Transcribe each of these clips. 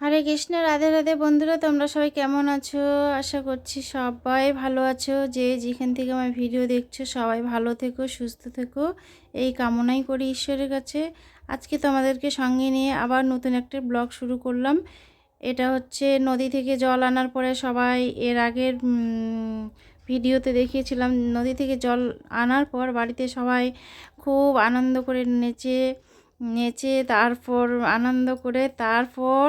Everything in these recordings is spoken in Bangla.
হরে কৃষ্ণ, রাধে রাধে। বন্ধুরা, তোমরা সবাই কেমন আছো? আশা করছি সবাই ভালো আছো। যে যেখান থেকে আমার ভিডিও দেখছ, সবাই ভালো থেকো, সুস্থ থেকো। এই কামনাই করি ঈশ্বরের কাছে। আজকে তোমাদেরকে সঙ্গে নিয়ে আবার নতুন একটা ব্লগ শুরু করলাম। এটা হচ্ছে নদী থেকে জল আনার পরে সবাই এর আগের ভিডিওতে দেখিয়েছিলাম, নদী থেকে জল আনার পর বাড়িতে সবাই খুব আনন্দ করে নেচে নেচে তারপর আনন্দ করে তারপর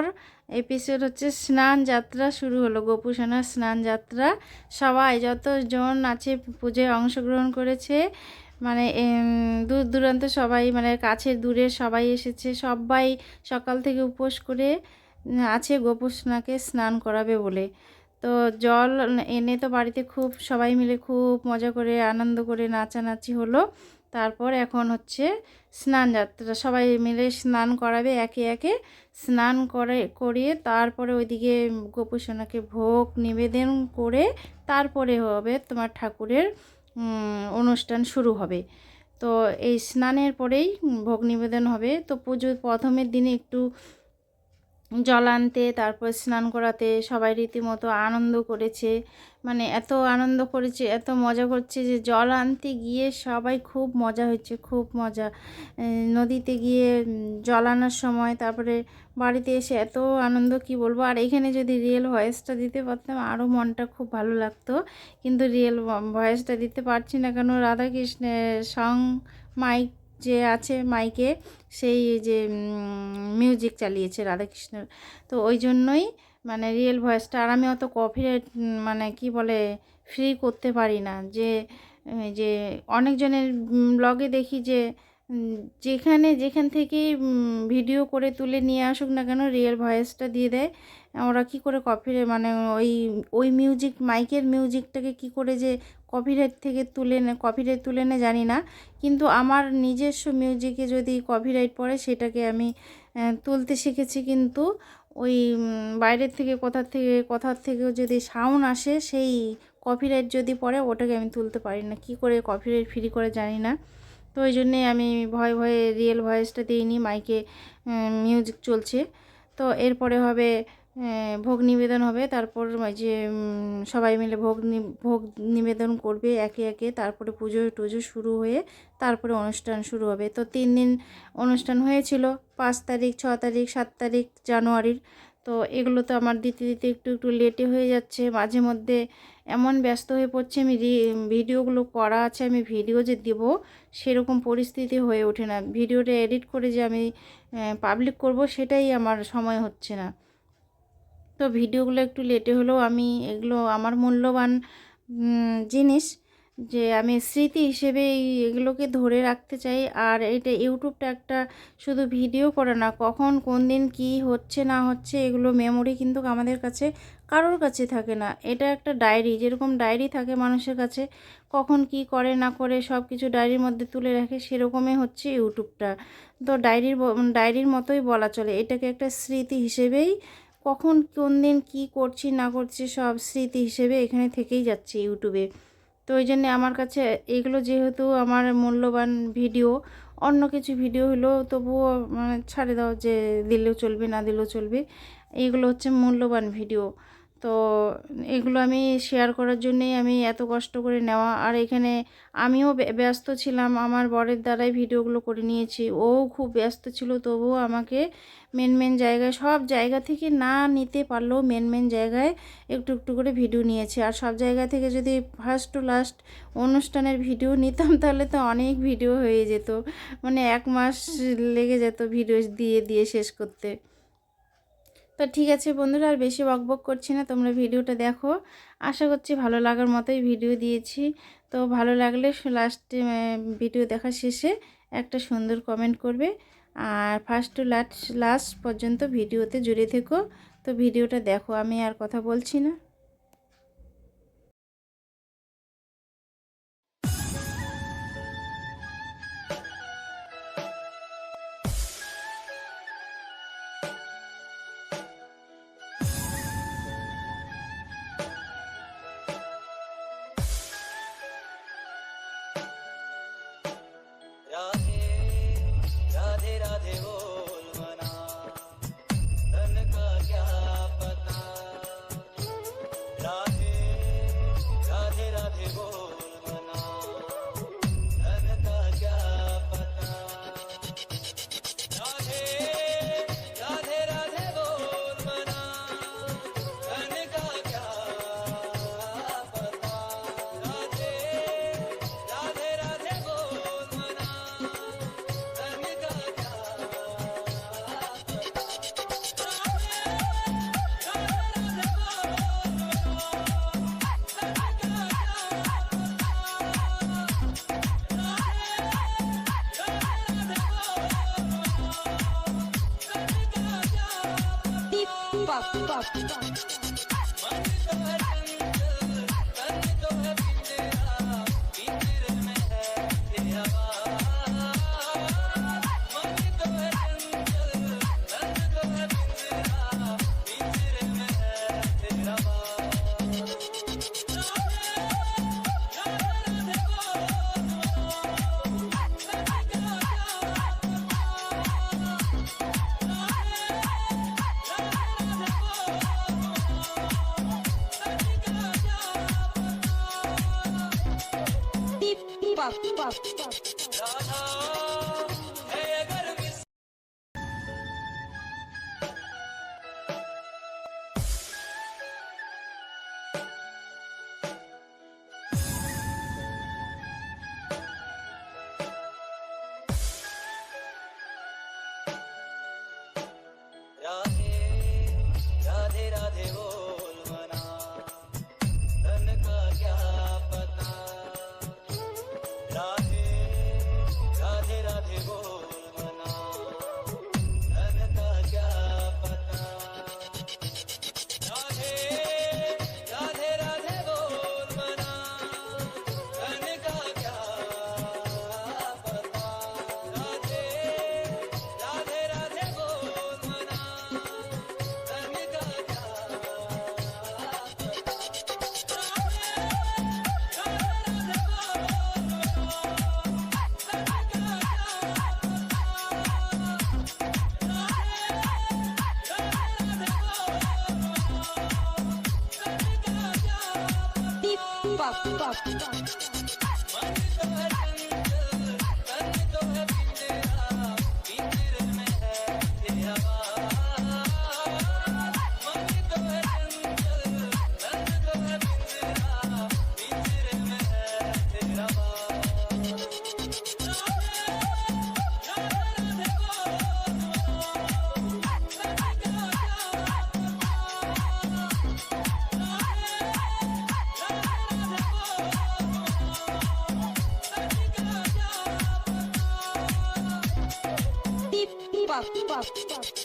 এপিসোড হচ্ছে স্নান যাত্রা শুরু হলো। গোপুসোনার স্নান যাত্রা। সবাই যতজন আছে পুজোয় অংশগ্রহণ করেছে মানে দূর দূরান্ত সবাই মানে কাছের দূরের সবাই এসেছে। সবাই সকাল থেকে উপোস করে আছে গোপুসোনাকে স্নান করাবে বলে। তো জল এনে তো বাড়িতে খুব, সবাই মিলে খুব মজা করে, আনন্দ করে নাচানাচি হলো। তারপর এখন হচ্ছে স্নান যাত্রা। সবাই মিলে স্নান করাবে, একে একে স্নান করে, করিয়ে তারপরে ওইদিকে গোপুসোনাকে ভোগ নিবেদন করে তারপরে হবে তোমার ঠাকুরের অনুষ্ঠান শুরু হবে। তো এই স্নানের পরেই ভোগ নিবেদন হবে। তো পুজোর প্রথমের দিনে একটু জল আনতে, তারপর স্নান করাতে সবাই রীতিমতো আনন্দ করেছে। মানে এত আনন্দ করেছে, এত মজা করছে যে জল আনতে গিয়ে সবাই খুব মজা হচ্ছে খুব মজা। নদীতে গিয়ে জল আনার সময়, তারপরে বাড়িতে এসে এত আনন্দ, কি বলব? আর এখানে যদি রিয়েল ভয়েসটা দিতে পারতাম আরও মনটা খুব ভালো লাগতো। কিন্তু রিয়েল ভয়েসটা দিতে পারছি না কেন? রাধাকৃষ্ণের সং মাইক যে আছে মাইকে, সেই যে মিউজিক চালিয়েছে রাধাকৃষ্ণের। তো ওই জন্যই মানে রিয়েল ভয়েসটা, আর আমি অত কপিরাইট মানে কি বলে ফ্রি করতে পারি না। যে যে, অনেকজনের ব্লগে দেখি যে যেখানে, যেখান থেকে ভিডিও করে তুলে নিয়ে আসুক না কেন রিয়েল ভয়েসটা দিয়ে দেয়। ওরা কি করে কপিরাইট মানে ওই ওই মিউজিক মাইকের মিউজিকটাকে কি করে যে কপিরাইট থেকে তুলে নে কপিরাইট তুলে নে জানি না। কিন্তু আমার নিজস্ব মিউজিকে যদি কপিরাইট পড়ে, সেটাকে আমি তুলতে শিখেছি কিন্তু ওই বাইরের থেকে, কোথার থেকে, কোথার থেকেও যদি সাউন্ড আসে, সেই কপিরাইট যদি পড়ে, ওটাকে আমি তুলতে পারি না। কি করে কপিরাইট ফ্রি করে জানি না। তো ওই জন্যে আমি ভয়ে ভয়ে রিয়েল ভয়েসটা দিইনি মাইকে মিউজিক চলছে। তো এরপরে হবে ভোগ নিবেদন হবে। তারপর যে সবাই মিলে ভোগ ভোগ নিবেদন করবে একে একে। তারপরে পুজো টুজো শুরু হয়ে তারপরে অনুষ্ঠান শুরু হবে। তো তিন দিন অনুষ্ঠান হয়েছিল, পাঁচ তারিখ, ছ তারিখ, সাত তারিখ জানুয়ারির। তো এগুলো তো আমার দিতে দিতে একটু একটু লেটে হয়ে যাচ্ছে। মাঝে মধ্যে এমন ব্যস্ত হয়ে পড়ছে আমি ভিডিওগুলো করা আছে, আমি ভিডিও যে দেবো সেরকম পরিস্থিতি হয়ে ওঠে না। ভিডিওটা এডিট করে যে আমি পাবলিক করব সেটাই আমার সময় হচ্ছে না। তো ভিডিওগুলো একটু লেটে হলেও আমি এগুলো আমার মূল্যবান জিনিস যে আমি স্মৃতি হিসেবে এগুলোকে ধরে রাখতে চাই। আর এটা ইউটিউবটা একটা শুধু ভিডিও করে না, কখন কোন দিন কি হচ্ছে না হচ্ছে এগুলো মেমোরি কিন্তু আমাদের কাছে কারোর কাছে থাকে না। এটা একটা ডায়েরি যেরকম ডায়েরি থাকে মানুষের কাছে, কখন কি করে না করে সব কিছু ডায়েরির মধ্যে তুলে রাখে, সেরকমই হচ্ছে ইউটিউবটা। তো ডায়েরির ডায়েরির মতোই বলা চলে। এটাকে একটা স্মৃতি হিসেবেই কখন কোন দিন কী করছি না করছি সব স্মৃতি হিসেবে এখানে থেকেই যাচ্ছে ইউটিউবে। তো ওই জন্যে আমার কাছে এগুলো যেহেতু আমার মূল্যবান ভিডিও, অন্য কিছু ভিডিও হলেও তবুও মানে ছাড়ে দাও যে দিলেও চলবে, না দিলেও চলবে। এইগুলো হচ্ছে মূল্যবান ভিডিও। তো এগুলো আমি শেয়ার করার জন্যেই আমি এত কষ্ট করে নেওয়া। আর এখানে আমিও ব্য- ব্যস্ত ছিলাম, আমার বরের দ্বারাই ভিডিওগুলো করে নিয়েছি। ও খুব ব্যস্ত ছিল, তবুও আমাকে মেন মেন জায়গায়, সব জায়গা থেকে না নিতে পারলেও মেন মেন জায়গায় একটু একটু করে ভিডিও নিয়েছে। আর সব জায়গা থেকে যদি ফার্স্ট টু লাস্ট অনুষ্ঠানের ভিডিও নিতাম, তাহলে তো অনেক ভিডিও হয়ে যেত। মানে এক মাস লেগে যেত ভিডিও দিয়ে দিয়ে শেষ করতে। তো ঠিক আছে বন্ধুরা, আর বেশি বকবক করছি না, তোমরা ভিডিওটা দেখো। আশা করছি ভালো লাগার মতোই ভিডিও দিয়েছি। তো ভালো লাগলে লাস্টে ভিডিও দেখা শেষে একটা সুন্দর কমেন্ট করবে। আর ফার্স্ট টু লাস্ট লাস্ট পর্যন্ত ভিডিওতে জুড়ে থেকো। তো ভিডিওটা দেখো, আমি আর কথা বলছি না। bop, bop, bop. বাপ বাপ বাপ। pop, pop, pop. パフパフパッ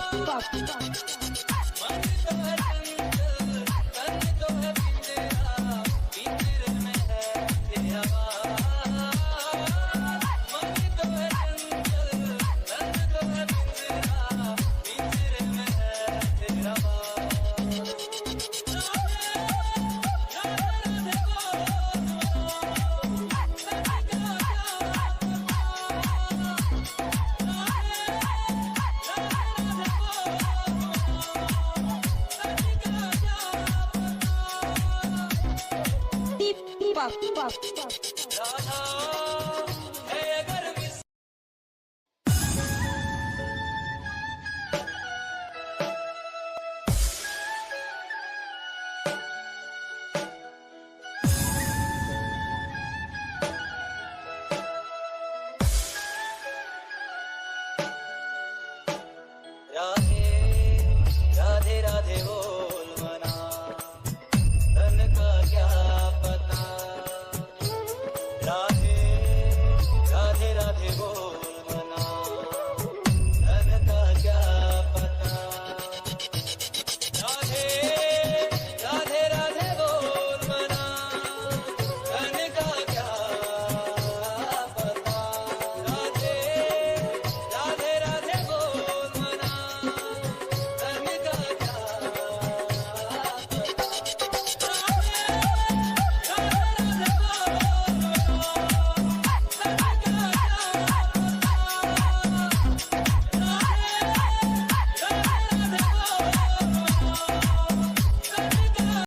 pop, pop, pop. fuck, fuck, fuck.